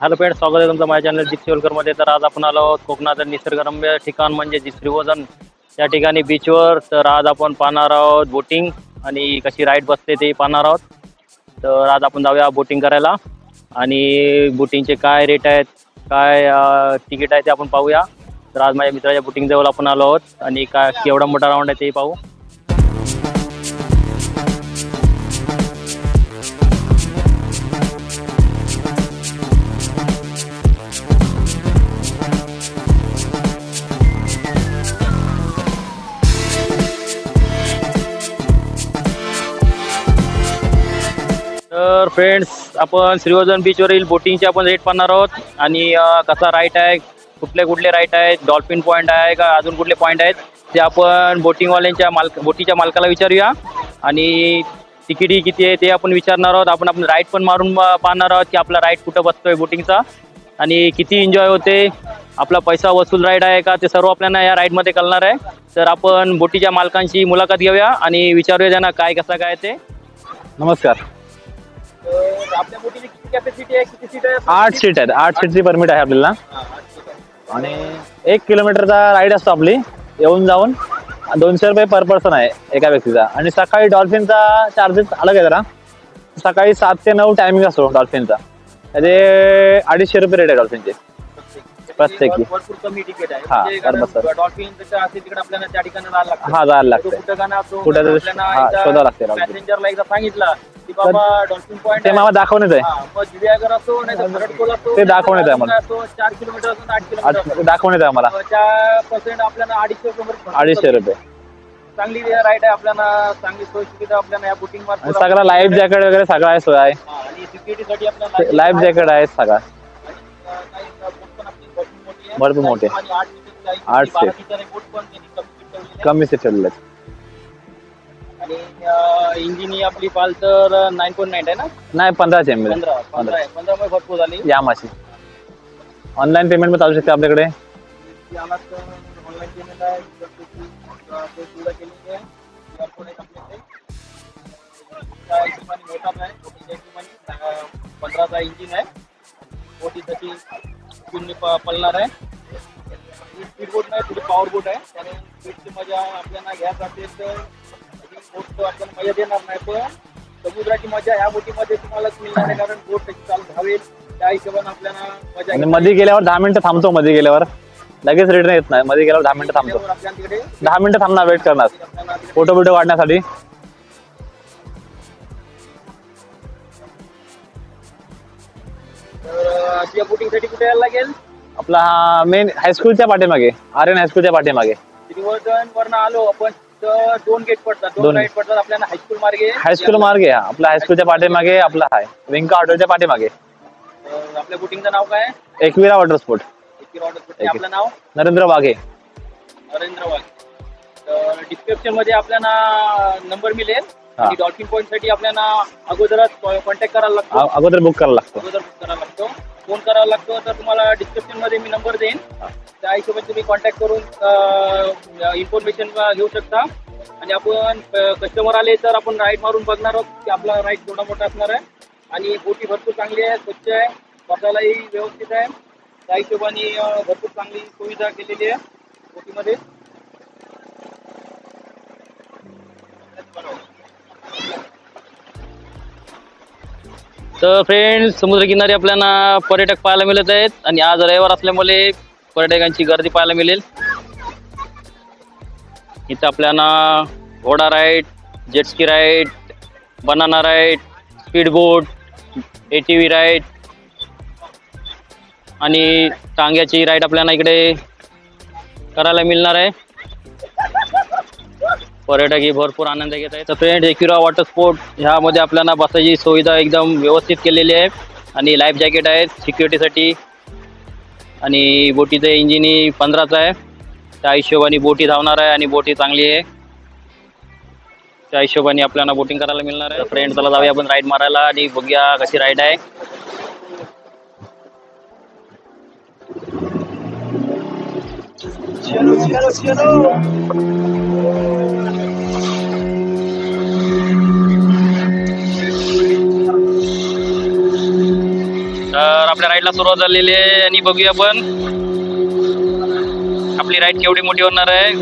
Hello friend स्वागत आहे तुमचं माझ्या चॅनल जित मध्ये तर आज आपण आलो आहोत कोकणाचं निसर्गरम्य ठिकाण म्हणजे जी वजन त्या ठिकाणी बीचवर तर आज आपण पाहणार आहोत बोटिंग आणि कशी राईड बसते ते पाहणार आहोत. तर आज आपण जाऊया बोटिंग करायला. आणि बोटिंगचे काय रेट आहेत काय तिकीट आहे ते आपण पाहूया. तर आज माझ्या मित्राच्या बोटिंग जवळ आपण आलो आहोत. आणि काय केवढा मोठा राऊंड आहे ते पाहू. फ्रेंड्स आपण श्रीवर्धन बीचवरील बोटिंगचे आपण रेट पाहणार आहोत. आणि कसा राईट आहे कुठले कुठले राईट आहेत डॉल्फिन पॉईंट आहे का अजून कुठले पॉईंट आहेत ते आपण बोटिंगवाल्यांच्या मालक बोटीच्या मालकाला विचारूया. आणि तिकीटही किती आहे ते आपण विचारणार आहोत. आपण आपण राईट पण मारून पाहणार आहोत की आपला राईट कुठं बसतोय बोटिंगचा आणि किती एन्जॉय होते आपला पैसा वसूल राईड आहे का ते सर्व आपल्याला या राईडमध्ये कळणार आहे. तर आपण बोटीच्या मालकांची मुलाखत घेऊया आणि विचारूया त्यांना काय कसं काय ते. नमस्कार. आपल्या बोटीची किती कॅपॅसिटी आहे? किती सीट आहे? आठ सीट आहेत. आठ सीटची परमिट आहे आपल्याला. आणि एक किलोमीटरचा राईड असतो आपली येऊन जाऊन. दोनशे रुपये पर पर्सन आहे एका व्यक्तीचा. आणि सकाळी डॉल्फिनचा चार्जेस अलग आहे जरा. सकाळी सात ते नऊ टायमिंग असतो डॉल्फिनचा त्याचे अडीचशे रुपये रेट आहे डॉल्फिनचे प्रत्येकी. भरपूर कमी तिकीट आहे. हा, म्हणजे बरोबर, कारण सर. डॉल्फिन जसं असेल तिकडे आपल्याला त्या ठिकाणी लागतं. हा जायला लागते कुठं जाणार तो कुठं म्हणजे आपल्याला हा, एकदा शोधावं लागते डॉल्फिन. पॅसेंजरला एकदा सांगितलं की बाबा डॉल्फिन पॉईंट ते मला दाखवण्यात आहे. मग दिव्यागर असो नाही तर खरडकोल असो ते दाखवण्यात आहे मला. असो, चार किलोमीटर आठ आज. दाखवण्यात आहे आम्हाला. त्या पर्सेंट आपल्याला अडीचशे रुपये अडीचशे रुपये. चांगली राईड आहे आपल्याला चांगली सोय सुविधा आपल्याला या बोटिंग आणि सगळं लाईफ जॅकेट वगैरे सगळं आहे सोय आहे. आणि सिक्युरिटीसाठी आपल्याला लाईफ जॅकेट आहे सगळं. भरपूर मोठे. आठ आठ seat. सीट कमी ठेवलेले आहेत आणि इंजिन ही आपली पाल तर नाईन पॉईंट नाईन आहे ना? नाही पंधराशे एम पंधरा पंधरा आहे. भरपूर झाली. यामाची ऑनलाईन पेमेंट पण चालू शकते आपल्याकडे। ऑनलाईन पेमेंट आहे. आहे. आहे. आहे. पंधराचा इंजिन आहे. प- पळणार आहे. स्पीड बोट नाही थोडी पॉवर बोट आहे. स्पीडची मज़ा आपल्याला घ्यायचं असेल तर बोट आपल्याला मज़ा देणार नाही पण समुद्राची मज़ा ह्या बोटीमध्ये तुम्हाला मिळणार आहे कारण बोट चालू धावेल. त्या हिशोबाने आपल्याला मज़ा आणि मध्ये गेल्यावर दहा मिनिटं थांबतो मध्ये गेल्यावर. लगेच रिटर्न येत नाही. मध्ये गेल्यावर दहा मिनिटं थांबतो. येईल. तिकडे दहा मिनिटं थांबणार वेट करणार. फ़ोटो बिटो काढण्यासाठी. तर या बोटिंगसाठी कुठे यायला लागेल? आपला हा मेन हायस्कूलच्या पाठीमागे आर एन हायस्कूलच्या पाठीमागे. श्रीवर्धन वरनं आलो आपण तर दोन गेट पडतात. दोन दोन. राईट पडतात आपल्याला हायस्कूल मार्गे. हायस्कूल मार्गे हा. आपला हायस्कूलच्या पाठीमागे आपला हाय. विंका हॉटेलच्या पाठीमागे. तर आपल्या बोटिंगचं नाव काय? Ekvira water sport Ekvira. आपलं नाव? नरेंद्र वाघे. नरेंद्र वाघ. तर डिस्क्रिप्शनमध्ये आपल्याला नंबर मिळेल. हा. आणि डॉल्फिन पॉईंटसाठी आपल्याला अगोदरच कॉन्टॅक्ट करायला लागतो. अ- अगोदर बुक करायला लागतो. अगोदर बुक करावा लागतो. फोन करावा लागतो तर तुम्हाला डिस्क्रिप्शनमध्ये मी नंबर देईन. त्या हिशोबाने तुम्ही कॉन्टॅक्ट करून इन्फॉर्मेशन घेऊ शकता. आणि आपण कस्टमर आले तर आपण राईड मारून बघणार आहोत की आपला राईड थोडा मोठा असणार आहे. आणि बोटी भरपूर चांगली आहे स्वच्छ आहे बसायलाही व्यवस्थित आहे. त्या हिशोबाने भरपूर चांगली सुविधा केलेली आहे बोटीमध्ये तर फ्रेंड समुद्रकिनारी आपल्याला पर्यटक पाहायला मिळत आहेत आणि आज रविवार असल्यामुळे पर्यटकांची गर्दी पाहायला मिळेल. इथं आपल्याला घोडा ride jet ski ride banana ride speed boat A T V ride आणि टांग्याची राईड आपल्याला इकडे करायला मिळणार आहे. पर्यटक ही भरपूर आनंद घेत आहेत. तर फ्रेंड एक्युरा वॉटर स्पोर्ट ह्यामध्ये आपल्याला बसायची सुविधा एकदम व्यवस्थित केलेली आहे. आणि लाईफ जॅकेट आहेत सिक्युरिटीसाठी आणि बोटीचं इंजिनही पंधराचं आहे. त्या हिशोबाने बोटी धावणार आहे आणि बोटी चांगली आहे. त्या हिशोबाने आपल्याला बोटिंग करायला मिळणार आहे. फ्रेंड चला जाऊया आपण राईड मारायला आणि बघूया कशी राईड आहे. तर आपल्या राईडला सुरुवात झालेली आहे आणि बघूया आपण. आपली राईड केवढी मोठी होणार आहे.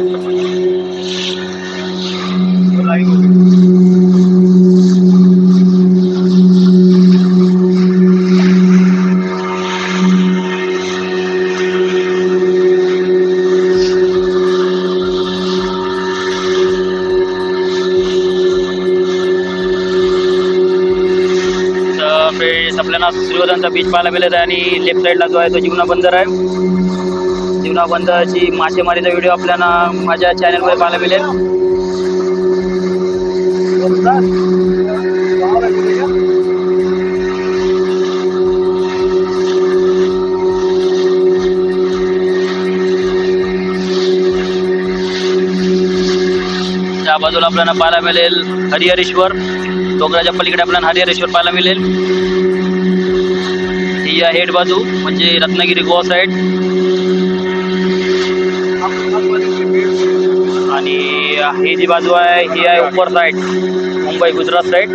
आपल्याला बीच पाहायला मिळत आहे आणि लेफ्ट साईडला जो आहे तो जीवना बंदर आहे. जीवना बंदरची मासेमारीचा व्हिडिओ आपल्याला माझ्या चॅनलवर पाहायला मिळेल. त्या बाजूला आपल्याला पाहायला मिळेल हरिहरेश्वर. डोंगराच्या पलीकडे आपल्याला हरिहरेश्वर पाहायला मिळेल. ही आहे हेड बाजू म्हणजे रत्नागिरी गोवा साईड आणि ही जी बाजू आहे ही आहे उपर साईड मुंबई गुजरात साईड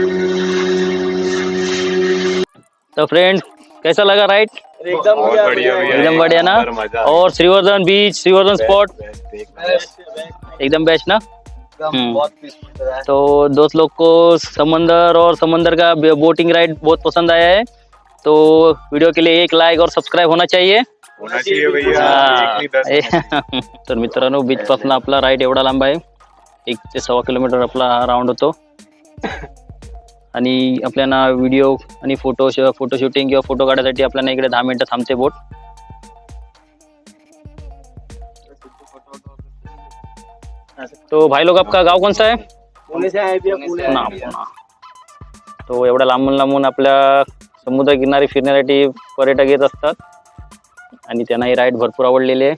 तो फ्रेंड कैसा लगा राइड एकदम बढ़िया एकदम बढ़िया ना? और श्रीवर्धन बीच श्रीवर्धन स्पॉट। एकदम बेस्ट ना? हम्म। बहुत तो दोस्त लोग को समंदर और समंदर का बोटिंग राइड बहुत पसंद आया है। तो वीडियो के लिए एक लाइक और सब्सक्राइब होना चाहिए। तर मित्रांनो बीच पासून आपला राईड एवढा लांब आहे. एक ते सव्वा किलोमीटर आपला हा राऊंड होतो. आणि आपल्याला व्हिडिओ आणि फोटो फोटो शूटिंग किंवा फोटो काढायसाठी आपल्याला इकडे दहा मिनिटं थांबते बोट तो भाई लोग आपका गाव कोणचा आहे पुणे पुणे तो एवढ्या लांबून लांबून आपल्या समुद्र किनारी फिरण्यासाठी पर्यटक येत असतात. आणि त्यांना ही राईड भरपूर आवडलेली आहे.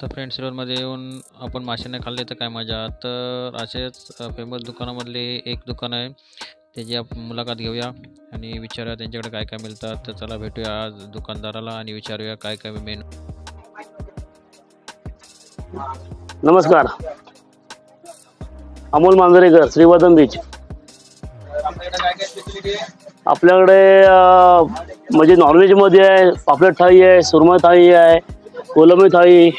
तर फ्रेंड्समध्ये येऊन आपण मासे नाही खाल्ले तर काय मजा? तर असेच फेमस दुकानामधले एक दुकान आहे. त्याची आपण मुलाखत घेऊया आणि विचारूया त्यांच्याकडे काय काय मिळतात. तर चला भेटूया आज दुकानदाराला आणि विचारूया काय काय मेनू. नमस्कार. अमोल मांजरेकर श्रीवर्धन बीच आपल्याकडे म्हणजे नॉनव्हेजमध्ये आहे पापलेट थाळी आहे सुरमई थाळी आहे कोलंबी थाळी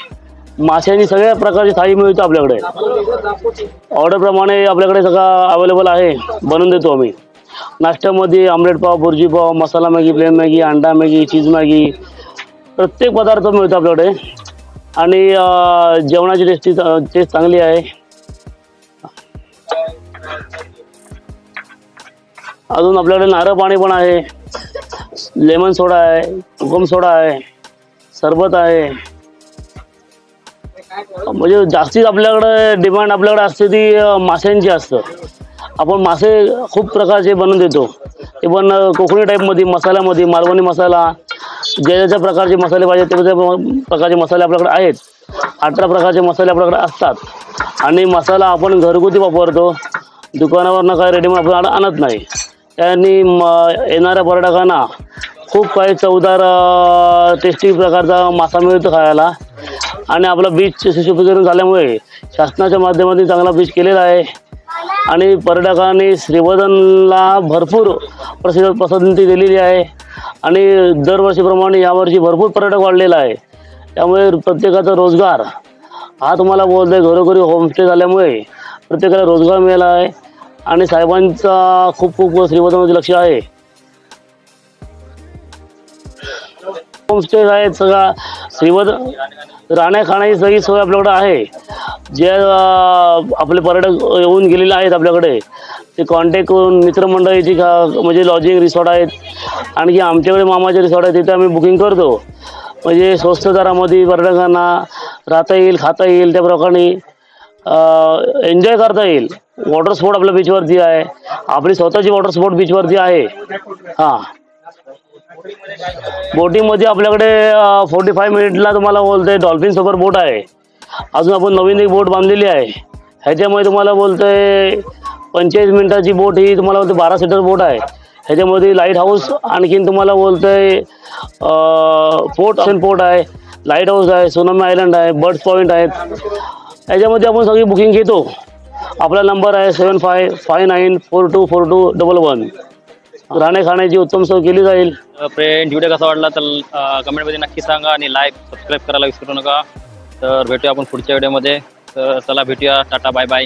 माशांनी सगळ्या प्रकारची थाळी मिळते आपल्याकडे. ऑर्डरप्रमाणे आपल्याकडे सगळं अवेलेबल आहे. बनवून देतो आम्ही. नाश्त्यामध्ये omelette pav bhurji pav masala Maggi plain Maggi अंडा मॅगी चीज मॅगी प्रत्येक पदार्थ मिळतो आपल्याकडे. आणि जेवणाची टेस्टी टेस्ट चांगली आहे. अजून आपल्याकडे नारळ पाणी पण आहे. लेमन सोडा आहे कोकम सोडा आहे सरबत आहे. म्हणजे जास्तीत आपल्याकडे डिमांड आपल्याकडे असते ती माशांची असतं. आपण मासे खूप प्रकारचे बनवून देतो. ते पण कोकणी टाईपमध्ये मसाल्यामध्ये मालवणी मसाला ज्या ज्याच्या प्रकारचे मसाले पाहिजे ते त्या प्रकारचे मसाले आपल्याकडे आहेत. अठरा प्रकारचे मसाले आपल्याकडे असतात. आणि मसाला आपण घरगुती वापरतो. दुकानावरनं काय रेडीमेड आपण आणत नाही. त्यांनी म येणाऱ्या पर्यटकांना खूप काही चवदार टेस्टी प्रकारचा मासा मिळतो खायला. आणि आपला बीच सुशोभीकरण झाल्यामुळे शासनाच्या माध्यमातून चांगला बीच केलेला आहे. आणि पर्यटकांनी श्रीवर्धनला भरपूर प्रसिद्ध पसंती दिलेली आहे. आणि दरवर्षीप्रमाणे यावर्षी भरपूर पर्यटक वाढलेला आहे. त्यामुळे प्रत्येकाचा रोजगार हा तुम्हाला बोलतोय घरोघरी होमस्टे झाल्यामुळे प्रत्येकाला रोजगार मिळाला आहे. आणि साहेबांचा खूप खूप श्रीवर्धनमध्ये लक्ष आहे. होमस्टे आहेत सगळा श्रीवर्धन राहण्याखाण्याची सगळी सोय आपल्याकडे आहे. जे आपले पर्यटक येऊन गेलेले आहेत आपल्याकडे ते कॉन्टॅक्ट करून मित्रमंडळीची का म्हणजे लॉजिंग रिसॉर्ट आहेत. आणखी आमच्याकडे मामाचे रिसॉर्ट आहेत तिथे आम्ही बुकिंग करतो. म्हणजे स्वस्त दरामध्ये पर्यटकांना राहता येईल खाता येईल त्या प्रकारे एन्जॉय करता येईल. वॉटर स्पोर्ट आपल्या बीचवरती आहे. आपली स्वतःची वॉटर स्पोर्ट बीचवरती आहे. हां. बोटिंगमध्ये आपल्याकडे फोर्टी फाय मिनिटला तुम्हाला बोलतोय डॉल्फिन सोबत बोट आहे. अजून आपण नवीन एक बोट बांधलेली आहे. ह्याच्यामध्ये तुम्हाला बोलतोय पंचेचाळीस मिनिटाची बोट ही तुम्हाला बोलते बारा सीटर बोट आहे. ह्याच्यामध्ये लाइट हाऊस आणखीन तुम्हाला बोलतंय पोर्ट पोर्ट आहे. लाइट हाऊस आहे सोनामी आयलंड आहे बर्ड्स पॉईंट आहेत. ह्याच्यामध्ये आपण सगळी बुकिंग घेतो. आपला नंबर आहे seven five five nine four two four two double one राहण्या खाण्याची उत्तम सोय केली जाईल. फ्रेंड व्हिडिओ कसा वाटला तर कमेंटमध्ये नक्की सांगा आणि लाईक सबस्क्राईब करायला विसरू नका. तर भेटूया आपण पुढच्या व्हिडिओमध्ये तर चला भेटूया. Tata bye bye